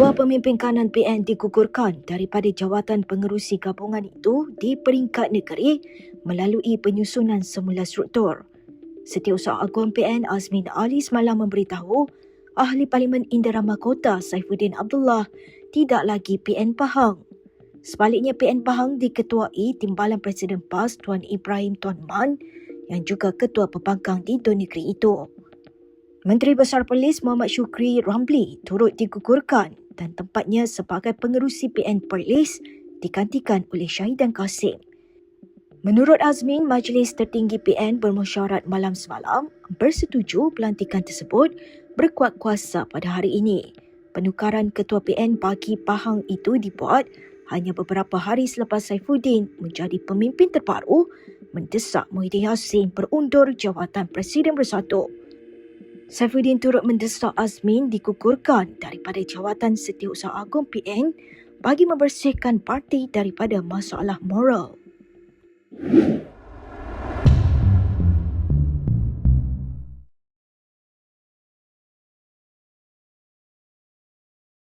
Dua pemimpin kanan PN digugurkan daripada jawatan pengerusi gabungan itu di peringkat negeri melalui penyusunan semula struktur. Setiausaha Agung PN Azmin Ali semalam memberitahu Ahli Parlimen Inderama Kota Saifuddin Abdullah tidak lagi PN Pahang. Sebaliknya PN Pahang diketuai Timbalan Presiden PAS Tuan Ibrahim Tuan Man yang juga Ketua Pembangkang di Dun Negeri itu. Menteri Besar Polis Muhammad Syukri Ramli turut digugurkan dan tempatnya sebagai pengerusi PN Perlis digantikan oleh Syahidan Kasim. Menurut Azmin, Majlis Tertinggi PN bermusyawarat malam semalam bersetuju pelantikan tersebut berkuat kuasa pada hari ini. Penukaran Ketua PN bagi Pahang itu dibuat hanya beberapa hari selepas Saifuddin menjadi pemimpin terbaru mendesak Muhyiddin Yassin berundur jawatan Presiden Bersatu. Saifuddin turut mendesak Azmin digugurkan daripada jawatan Setiausaha Agung PN bagi membersihkan parti daripada masalah moral.